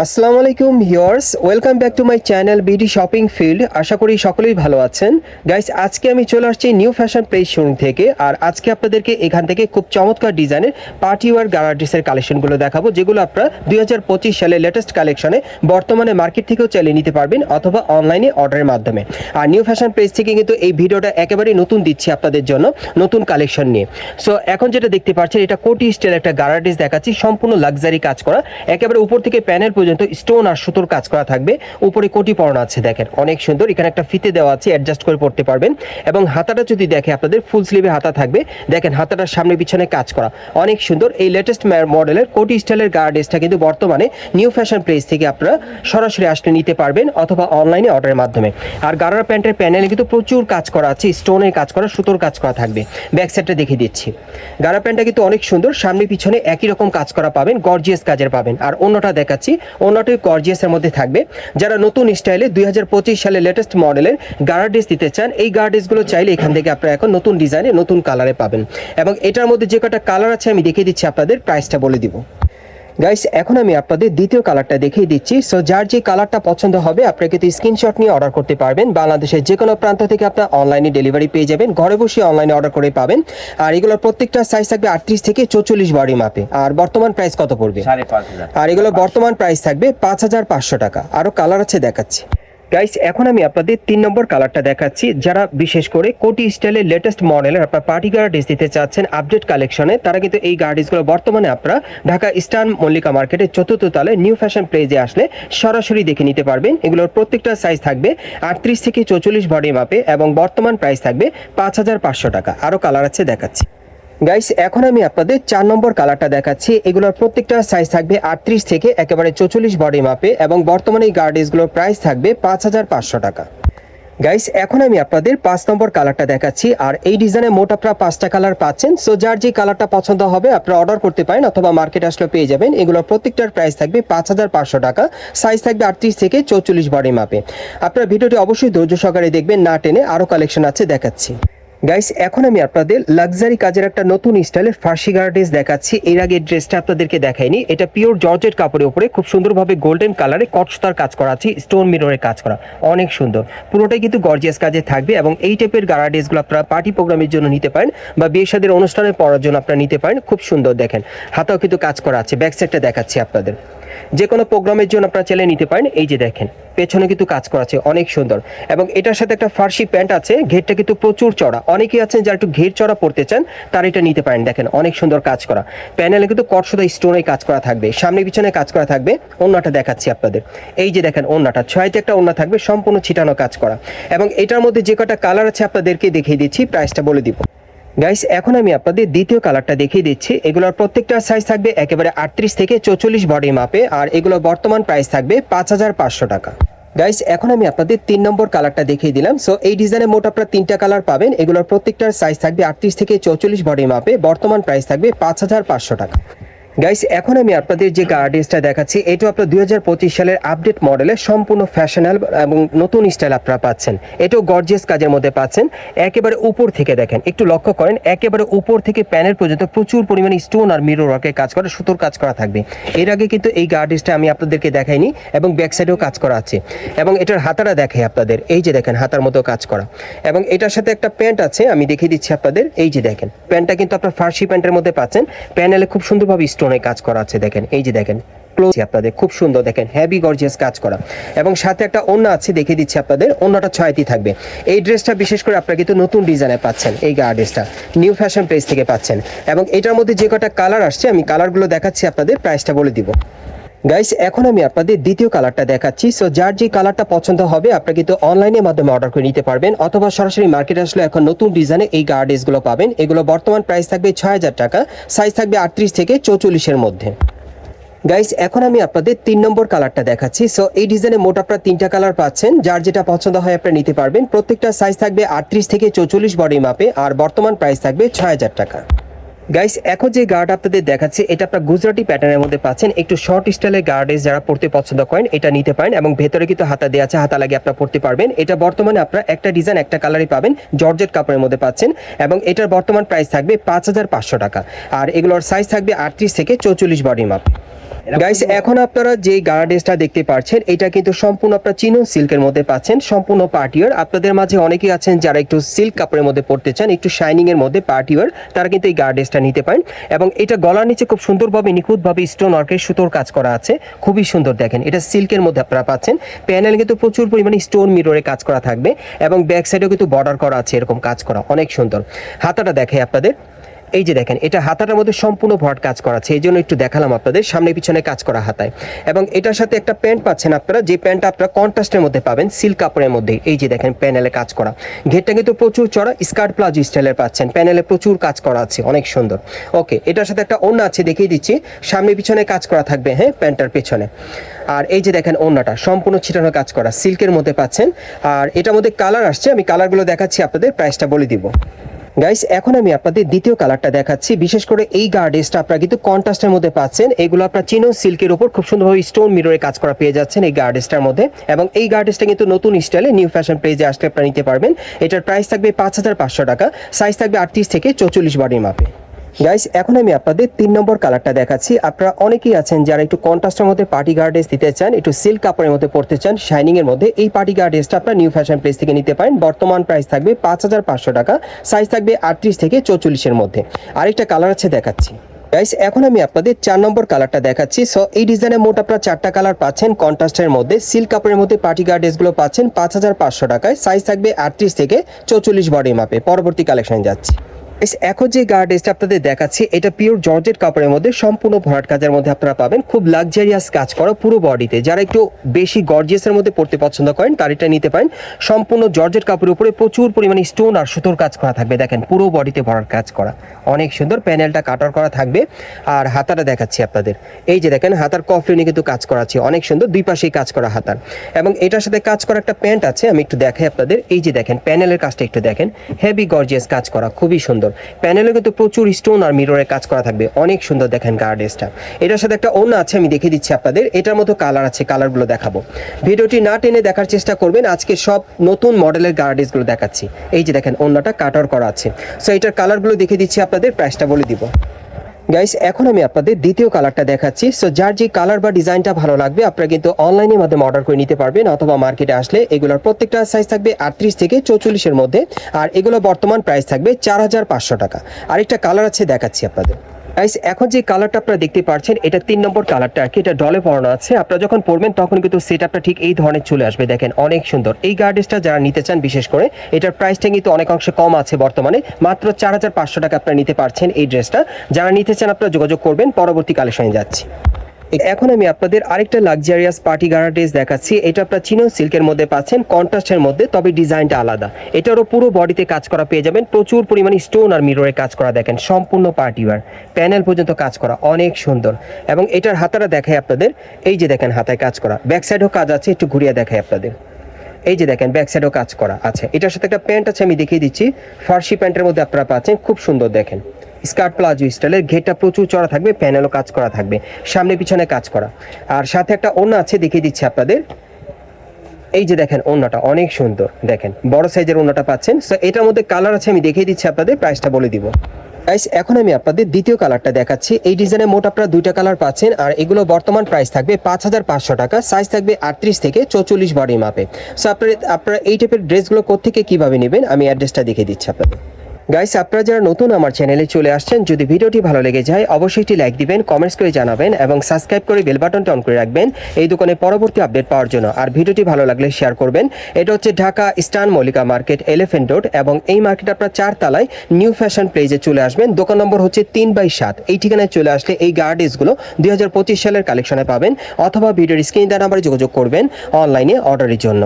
আসসালামু আলাইকুম viewers, welcome back to my channel BD shopping field. আশা করি সকলেই ভালো আছেন। গাইস, আজকে আমি চলে আসছি নিউ ফ্যাশন পেজ শোরুম থেকে, আর আজকে আপনাদেরকে এখান থেকে খুব চমৎকার ডিজাইনের পার্টি ওয়ার গার্ডিসের কালেকশনগুলো দেখাবো, যেগুলো আপনারা দুই সালে লেটেস্ট কালেকশনে বর্তমানে মার্কেট থেকেও চালিয়ে নিতে পারবেন অথবা অনলাইনে অর্ডারের মাধ্যমে। আর নিউ ফ্যাশন পেজ থেকে কিন্তু এই ভিডিওটা একেবারেই নতুন দিচ্ছি আপনাদের জন্য, নতুন কালেকশন নিয়ে। সো এখন যেটা দেখতে পাচ্ছেন, এটা কোটি স্টাইল একটা গার্ডিস দেখাচ্ছি, সম্পূর্ণ লাক্সারি কাজ করা, একেবারে উপর থেকে প্যানেল পর্যন্ত স্টোন আর সুতোর কাজ করা থাকবে। উপরে কোটি পড়ানো আছে, দেখেন। অনেক সুন্দর। এখানে একটা ফিতে দেওয়া আছে অ্যাডজাস্ট করে পড়তে পারবেন। এবং হাতাটা যদি দেখে, আপনাদের ফুল স্লিভে হাতা থাকবে। দেখেন, হাতাটার সামনে পিছনে কাজ করা। অনেক সুন্দর। এই লেটেস্ট মডেলের কোটি স্টাইলের গার্ডেসটা কিন্তু বর্তমানে নিউ ফ্যাশন প্লেস থেকে আপনারা সরাসরি আসলে নিতে পারবেন অথবা অনলাইনে অর্ডারের মাধ্যমে। আর গারার প্যান্টের প্যানেলে কিন্তু প্রচুর কাজ করা আছে। স্টোনের কাজ করা, সুতোর কাজ করা থাকবে। ব্যাক সাইডটা দেখিয়ে দিচ্ছি। গারা প্যান্টটা কিন্তু অনেক সুন্দর। সামনে পিছনে একই রকম কাজ করা পাবেন গর্জিয়াস কাজের পাবেন। আর অন্যটা দেখাচ্ছি। অন্যটি গর্জিয়াসের মধ্যে থাকবে। যারা নতুন স্টাইলে দুই হাজার পঁচিশ সালে লেটেস্ট মডেলের গার্ডেস দিতে চান, এই গার্ডেসগুলো চাইলে এখান থেকে আপনারা এখন নতুন ডিজাইনে নতুন কালারে পাবেন। এবং এটার মধ্যে যে কটা কালার আছে, আমি দেখিয়ে দিচ্ছি আপনাদের প্রাইসটা বলে দিব। গাইস এখন আমি আপনাদের দ্বিতীয় কালারটা দেখিয়ে দিচ্ছি। সো যার যে কালারটা পছন্দ হবে আপনারা কিন্তু স্ক্রিনশট নিয়ে অর্ডার করতে পারবেন। বাংলাদেশের যে কোনো প্রান্ত থেকে আপনার অনলাইনে ডেলিভারি পেয়ে যাবেন। ঘরে বসে অনলাইনে অর্ডার করে পাবেন। আর এগুলোর প্রত্যেকটা সাইজ থাকবে আটত্রিশ থেকে চৌচল্লিশ বডি মাপে আর বর্তমান প্রাইস কত পড়বে? আর এগুলো বর্তমান প্রাইস থাকবে পাঁচ হাজার পাঁচশো টাকা। আরও কালার আছে দেখাচ্ছি। গাইস এখন আমি আপনাদের তিন নম্বর কালারটা দেখাচ্ছি, যারা বিশেষ করে কোটি স্টাইলের লেটেস্ট মডেলের আপনার পার্টি গার্ডিস দিতে চাচ্ছেন আপডেট কালেকশনে তারা কিন্তু এই গার্ডিসগুলো বর্তমানে আপনারা ঢাকা ইস্টার্ন মল্লিকা মার্কেটের চতুর্থ তলায় নিউ ফ্যাশন প্লেজে আসলে সরাসরি দেখে নিতে পারবেন। এগুলোর প্রত্যেকটা সাইজ থাকবে আটত্রিশ থেকে চৌচল্লিশ বডি মাপে এবং বর্তমান প্রাইস থাকবে পাঁচ হাজার পাঁচশো টাকা। আরও কালার আছে দেখাচ্ছি। গাইস এখন আমি আপনাদের চার নম্বর কালারটা দেখাচ্ছি। এগুলোর প্রত্যেকটা সাইজ থাকবে আটত্রিশ থেকে একেবারে চৌচল্লিশ বডি মাপে এবং বর্তমানে এই গার্ডিসগুলোর প্রাইস থাকবে পাঁচ হাজার পাঁচশো টাকা। গাইস এখন আমি আপনাদের পাঁচ নম্বর কালারটা দেখাচ্ছি আর এই ডিজাইনে মোট আপনারা পাঁচটা কালার পাচ্ছেন। সো যার যে কালারটা পছন্দ হবে, আপনারা অর্ডার করতে পারেন অথবা মার্কেট আসলে পেয়ে যাবেন। এগুলোর প্রত্যেকটার প্রাইস থাকবে পাঁচ হাজার পাঁচশো টাকা। সাইজ থাকবে আটত্রিশ থেকে চৌচল্লিশ বডি মাপে আপনারা ভিডিওটি অবশ্যই ধৈর্য সহকারে দেখবেন, না টেনে আরও কালেকশন আছে দেখাচ্ছি। গাইস এখন আমি আপনাদের লাক্সারি কাজের একটা নতুন স্টাইলের ফার্সি গার্ডেস দেখাচ্ছি। এর আগে ড্রেসটা আপনাদেরকে দেখাইনি। এটা পিওর জর্জেট কাপড়ের উপরে খুব সুন্দরভাবে গোল্ডেন কালারে কটসতার কাজ করা আছে স্টোন মিররের কাজ করা। অনেক সুন্দর। পুরোটাই কিন্তু গর্জিয়াস কাজে থাকবে এবং এই টাইপের গার্ডেসগুলো আপনারা পার্টি প্রোগ্রামের জন্য নিতে পারেন বা বিয়ে শাদীর অনুষ্ঠানে পড়ার জন্য আপনারা নিতে পারেন। খুব সুন্দর দেখেন। হাতেও কিন্তু কাজ করা আছে। ব্যাক সাইডটা দেখাচ্ছি আপনাদের। যে কোনো প্রোগ্রামের জন্য আপনারা চাইলে নিতে পারেন। এই যে দেখেন, পেছনে কিন্তু কাজ করা আছে, অনেক সুন্দর। এবং এটার সাথে একটা ফার্সি প্যান্ট আছে, ঘেরটা কিন্তু প্রচুর চড়া। অনেকেই আছেন যারা একটু ঘের চড়া পড়তে চান, তারা এটা নিতে পারেন। দেখেন, অনেক সুন্দর কাজ করা। প্যানেলে কিন্তু কটসদা স্টোনে কাজ করা থাকবে, সামনে পিছনে কাজ করা থাকবে। অন্যটা দেখাচ্ছি আপনাদের। এই যে দেখেন অন্যটা ছয়তে একটা অন্য থাকবে, সম্পূর্ণ ছিটানো কাজ করা। এবং এটার মধ্যে যে কটা কালার আছে আপনাদেরকে দেখিয়ে দিচ্ছি, প্রাইসটা বলে দিব। গাইস এখন আমি আপনাদের দ্বিতীয় কালারটা দেখিয়ে দিচ্ছি। এগুলোর প্রত্যেকটা সাইজ থাকবে একেবারে আটত্রিশ থেকে চৌচল্লিশ বডি মাপে আর এগুলো বর্তমান প্রাইস থাকবে পাঁচ হাজার পাঁচশো টাকা। গাইস এখন আমি আপনাদের তিন নম্বর কালারটা দেখিয়ে দিলাম। সো এই ডিজাইনে মোট আপনারা তিনটা কালার পাবেন। এগুলোর প্রত্যেকটার সাইজ থাকবে আটত্রিশ থেকে চৌচল্লিশ বডি মাপে বর্তমান প্রাইস থাকবে পাঁচ হাজার পাঁচশো টাকা। গাইস এখন আমি আপনাদের যে গার্ডেসটা দেখাচ্ছি এটা আপনার দুই হাজার পঁচিশ সালের আপডেট মডেলের সম্পূর্ণ ফ্যাশনাল এবং নতুন স্টাইল আপনারা পাচ্ছেন। এটাও গর্জিয়াস কাজের মধ্যে পাচ্ছেন। একেবারে উপর থেকে দেখেন, একটু লক্ষ্য করেন, একেবারে উপর থেকে প্যানেল পর্যন্ত প্রচুর পরিমাণে স্টোন আর মিরর ওয়ার্কের কাজ করা, সুতোর কাজ করা থাকবে। এর আগে কিন্তু এই গার্ডেসটা আমি আপনাদেরকে দেখাইনি এবং ব্যাক সাইডেও কাজ করা আছে। এবং এটার হাতাটা দেখাই আপনাদের, এই যে দেখেন, হাতার মতো কাজ করা। এবং এটার সাথে একটা প্যান্ট আছে, আমি দেখিয়ে দিচ্ছি আপনাদের, এই যে দেখেন প্যান্টটা কিন্তু আপনার ফার্সি প্যান্টের মধ্যে পাচ্ছেন। প্যানেলে খুব সুন্দরভাবে স্টোনে কাজ করা আছে, দেখেন, এই যে দেখেন ক্লোজ আপনাদের খুব সুন্দর, দেখেন হ্যাভি গর্জিয়াস কাজ করা। এবং সাথে একটা অন্য আছে, দেখিয়ে দিচ্ছি আপনাদের অন্যটা ছয়টি থাকবে। এই ড্রেসটা বিশেষ করে আপনারা কিন্তু নতুন ডিজাইনে পাচ্ছেন, এই গা ড্রেসটা নিউ ফ্যাশন প্লেস থেকে পাচ্ছেন। এবং এটার মধ্যে যে কটা কালার আসছে, আমি কালারগুলো দেখাচ্ছি আপনাদের প্রাইসটা বলে দিব। গাইস এখন আমি আপনাদের দ্বিতীয় কালারটা দেখাচ্ছি। সো যার যে কালারটা পছন্দ হবে, আপনারা কিন্তু অনলাইনের মাধ্যমে অর্ডার করে নিতে পারবেন। অথবা সরাসরি মার্কেটে আসলে এখন নতুন ডিজাইনে এই গার্ডেসগুলো পাবেন। এগুলো বর্তমান প্রাইস থাকবে ছয় হাজার টাকা সাইজ থাকবে আটত্রিশ থেকে চৌচল্লিশের মধ্যে। গাইস এখন আমি আপনাদের তিন নম্বর কালারটা দেখাচ্ছি। সো এই ডিজাইনে মোট আপনারা তিনটা কালার পাচ্ছেন। যার যেটা পছন্দ হয় আপনারা নিতে পারবেন। প্রত্যেকটা সাইজ থাকবে আটত্রিশ থেকে চৌচল্লিশ বডি মাপে আর বর্তমান প্রাইস থাকবে ছয় হাজার টাকা। গাইস এখন যে গার্ড আপনাদের দেখাচ্ছে, এটা আপনার গুজরাটি প্যাটার্নের মধ্যে পাচ্ছেন। একটু শর্ট স্টাইলের গার্ডেস যারা পড়তে পছন্দ করেন, এটা নিতে পারেন এবং ভেতরে কিন্তু হাতা দেওয়া আছে, হাতা লাগিয়ে আপনারা পড়তে পারবেন। এটা বর্তমানে আপনারা একটা ডিজাইন একটা কালারই পাবেন, জর্জেট কাপড়ের মধ্যে পাচ্ছেন এবং এটার বর্তমান প্রাইস থাকবে পাঁচ হাজার পাঁচশো টাকা। আর এগুলোর সাইজ থাকবে আটত্রিশ থেকে চৌচল্লিশ বডি মাপ। গাইস এখন আপনারা যে গাড়া ড্রেসটা দেখতে পাচ্ছেন এটা কিন্তু সম্পূর্ণ আপনার চিনো সিল্কের মধ্যে পাচ্ছেন সম্পূর্ণ পার্টিওয়ার আপনাদের মাঝে অনেকেই আছেন যারা একটু সিল্ক কাপড়ের মধ্যে পড়তে চান একটু শাইনিং এর মধ্যে পার্টিওয়ার তারা কিন্তু এই গাড়া ড্রেসটা নিতে পারেন। এবং এটা গলার নিচে খুব সুন্দরভাবে নিখুঁতভাবে স্টোন ওয়ার্কের সুতোর কাজ করা আছে। খুবই সুন্দর দেখেন এটা সিল্কের মধ্যে আপনারা পাচ্ছেন। প্যানেল কিন্তু প্রচুর পরিমাণে স্টোন মিররে কাজ করা থাকবে এবং ব্যাক সাইডেও কিন্তু বর্ডার করা আছে এরকম কাজ করা অনেক সুন্দর। হাতাটা দেখে আপনাদের। এই যে দেখেন, এটা হাতাটার মধ্যে সম্পূর্ণ ভট কাজ করা আছে, এই জন্য একটু দেখালাম আপনাদের, সামনে পিছনে কাজ করা হাতায়। এবং এটার সাথে একটা প্যান্ট পাচ্ছেন আপনারা, যে প্যান্টটা আপনারা কন্ট্রাস্টের মধ্যে পাবেন, সিল্ক কাপড়ের মধ্যে, এই যে দেখেন প্যানেলে কাজ করা। ঘেরটা কিন্তু প্রচুর চড়া, স্কার্ট প্লাজো স্টাইলের পাচ্ছেন, প্যানেলে প্রচুর কাজ করা আছে, অনেক সুন্দর। ওকে, এটার সাথে একটা ওড়না আছে, দেখিয়ে দিচ্ছি, সামনে পিছনে কাজ করা থাকবে হ্যাঁ প্যান্টটার পেছনে। আর এই যে দেখেন ওড়নাটা সম্পূর্ণ ছিটানো কাজ করা, সিল্কের মধ্যে পাচ্ছেন। আর এটার মধ্যে কালার আসছে, আমি কালারগুলো দেখাচ্ছি আপনাদের, প্রাইসটা বলে দিব। গাইস এখন আমি আপনাদের দ্বিতীয় কালারটা দেখাচ্ছি। বিশেষ করে এই গার্ডেসটা আপনারা কিন্তু কন্ট্রাস্টের মধ্যে পাচ্ছেন। এগুলো আপনার চিনো সিল্কের উপর খুব সুন্দরভাবে স্টোন মিররে কাজ করা পেয়ে যাচ্ছেন এই গার্ডেসটার মধ্যে। এবং এই গার্ডেসটা কিন্তু নতুন স্টাইলে নিউ ফ্যাশন পেজে আসলে আপনারা নিতে পারবেন। এটার প্রাইস থাকবে পাঁচ হাজার পাঁচশো টাকা। সাইজ থাকবে আটত্রিশ থেকে চৌচল্লিশ বাড়ির মাপে। গাইস এখন আমি আপনাদের তিন নম্বর কালারটা দেখাচ্ছি। আপনারা অনেকেই আছেন যারা একটু কন্ট্রাস্টের মধ্যে পার্টি গার্ডেস দিতে চান, একটু সিল্ক কাপড়ের মধ্যে পড়তে চান শাইনিং এর মধ্যে এই পার্টি গার্ডেসটা আপনারা নিউ ফ্যাশন প্লেস থেকে নিতে পারেন। বর্তমান প্রাইস থাকবে পাঁচ হাজার পাঁচশো টাকা সাইজ থাকবে আটত্রিশ থেকে চৌচল্লিশের মধ্যে। আরেকটা কালার আছে দেখাচ্ছি। গাইস এখন আমি আপনাদের চার নম্বর কালারটা দেখাচ্ছি। সো এই ডিজাইনে মোট আপনারা চারটা কালার পাচ্ছেন। কন্ট্রাস্টের মধ্যে সিল্ক কাপড়ের মধ্যে পার্টি গার্ডেসগুলো পাচ্ছেন পাঁচ হাজার পাঁচশো টাকায়। সাইজ থাকবে আটত্রিশ থেকে চৌচল্লিশ বডি মাপে পরবর্তী কালেকশন যাচ্ছি। এখন যে গার্ডেসটা আপনাদের দেখাচ্ছি, এটা পিওর জর্জেট কাপড়ের মধ্যে সম্পূর্ণ ভরাট কাজের মধ্যে আপনারা পাবেন। খুব লাক্সারিয়াস কাজ করা পুরো বডিতে যারা একটু বেশি গর্জিয়াসের মধ্যে পড়তে পছন্দ করেন, তার এটা নিতে পারেন। সম্পূর্ণ জর্জেট কাপড়ের উপরে প্রচুর পরিমাণে স্টোন আর সুতোর কাজ করা থাকবে। দেখেন, পুরো বডিতে ভরাট কাজ করা। অনেক সুন্দর প্যানেলটা কাটার করা থাকবে। আর হাতাটা দেখাচ্ছি আপনাদের। এই যে দেখেন, হাতার কফলিনে কিন্তু কাজ করা আছে। অনেক সুন্দর, দুই পাশেই কাজ করা হাতার। এবং এটার সাথে কাজ করা একটা প্যান্ট আছে, আমি একটু দেখাই আপনাদের। এই যে দেখেন প্যানেলের কাজটা একটু দেখেন। হেভি গর্জিয়াস কাজ করা, খুবই সুন্দর। প্যানেলে কিন্তু প্রচুর স্টোন আর মিররের কাজ করা থাকবে। অনেক সুন্দর দেখেন গার্ডেসটা এটার সাথে একটা ওড়না আছে, আমি দেখে দিচ্ছি আপনাদের। এটার মতো কালার আছে কালারগুলো দেখাবো। ভিডিওটি না টেনে দেখার চেষ্টা করবেন, আজকে সব নতুন মডেলের গার্ডেসগুলো দেখাচ্ছি। এই যে দেখেন, ওড়নাটা কাটার করা আছে। সো এটার কালারগুলো দেখে দিচ্ছি আপনাদের প্রাইসটা বলে দিব। গাইস এখন আমি আপনাদের দ্বিতীয় কালারটা দেখাচ্ছি। সো যার যে কালার বা ডিজাইনটা ভালো লাগবে, আপনারা কিন্তু অনলাইনের মাধ্যমে অর্ডার করে নিতে পারবেন, অথবা মার্কেটে আসলে এগুলোর প্রত্যেকটা সাইজ থাকবে আটত্রিশ থেকে চৌচল্লিশের মধ্যে, আর এগুলো বর্তমান প্রাইস থাকবে চার হাজার পাঁচশো টাকা। আরেকটা কালার আছে, দেখাচ্ছি আপনাদের। গাইস এখন যে কালারটা আপনারা দেখতে পাচ্ছেন, এটা তিন নম্বর কালারটা আর কি, এটা ডলে পড়ানো আছে। আপনারা যখন পরবেন, তখন কিন্তু সেট আপটা ঠিক এই ধরনের চলে আসবে, দেখেন, অনেক সুন্দর। এই গার্ডেসটা যারা নিতে চান, বিশেষ করে, এটার প্রাইসটা কিন্তু অনেক অংশে কম আছে বর্তমানে। মাত্র চার হাজার পাঁচশো টাকা আপনারা নিতে পারছেন এই ড্রেসটা যারা নিতে চান, আপনারা যোগাযোগ করবেন, পরবর্তী কালেকশনে যাচ্ছি। এখন আমি আপনাদের আরেকটা লাক্সারিয়াস পার্টি গারা ড্রেস দেখাচ্ছি। এটা আপনার চিনো সিল্কের মধ্যে পাচ্ছেন, কন্ট্রাস্টের মধ্যে, তবে ডিজাইনটা আলাদা। এটারও পুরো বডিতে কাজ করা পেয়ে যাবেন, প্রচুর পরিমাণে স্টোন আর মিররে কাজ করা দেখেন, সম্পূর্ণ পার্টি ওয়ার প্যানেল পর্যন্ত কাজ করা, অনেক সুন্দর। এবং এটার হাতাটা দেখায় আপনাদের, এই যে দেখেন হাতায় কাজ করা। ব্যাক সাইডেও কাজ আছে, একটু ঘুরিয়ে দেখায় আপনাদের। এই যে দেখেন ব্যাক সাইডেও কাজ করা আছে। এটার সাথে একটা প্যান্ট আছে, আমি দেখিয়ে দিচ্ছি। ফার্সি প্যান্টের মধ্যে আপনারা পাচ্ছেন, খুব সুন্দর দেখেন। স্কার্ট প্লাজো স্টাইলের ঘেরটা প্রচুর চড়া থাকবে, প্যানেলও কাজ করা থাকবে, সামনে পিছনে কাজ করা। আর সাথে একটা ওড়না আছে, দেখিয়ে দিচ্ছি আপনাদের। এই যে দেখেন ওড়নাটা, অনেক সুন্দর, দেখেন, বড় সাইজের ওড়নাটা পাচ্ছেন। সো এটার মধ্যে কালার আছে, আমি দেখিয়ে দিচ্ছি আপনাদের প্রাইসটা বলে দিব। গাইস এখন আমি আপনাদের দ্বিতীয় কালারটা দেখাচ্ছি। এই ডিজাইনে মোট আপনারা দুইটা কালার পাচ্ছেন, আর এগুলো বর্তমান প্রাইস থাকবে পাঁচ হাজার পাঁচশো টাকা সাইজ থাকবে আটত্রিশ থেকে চৌচল্লিশ বডি মাপে সো আপনারা আপনারা এই টাইপের ড্রেসগুলো কোথেকে কীভাবে নেবেন, আমি অ্যাড্রেসটা দেখিয়ে দিচ্ছি আপনাদের। গাইস আপনারা যারা নতুন আমার চ্যানেলে চলে আসছেন, যদি ভিডিওটি ভালো লেগে যায়, অবশ্যই একটি লাইক দিবেন কমেন্টস করে জানাবেন এবং সাবস্ক্রাইব করে বেল বাটনটা অন করে রাখবেন। এই দোকানে পরবর্তী আপডেট পাওয়ার জন্য। আর ভিডিওটি ভালো লাগলে শেয়ার করবেন। এটা হচ্ছে ঢাকা স্টান মল্লিকা মার্কেট এলিফেন্ট রোড এবং এই মার্কেট আপনার চার তালায় নিউ ফ্যাশন প্লেজে চলে আসবেন। দোকান নম্বর হচ্ছে তিন বাই সাত। এই ঠিকানায় চলে আসলে এই গার্ডেসগুলো দুই সালের কালেকশনে পাবেন। অথবা ভিডিওর স্ক্রিন দেওয়া নাম্বারে যোগাযোগ করবেন অনলাইনে অর্ডারের জন্য।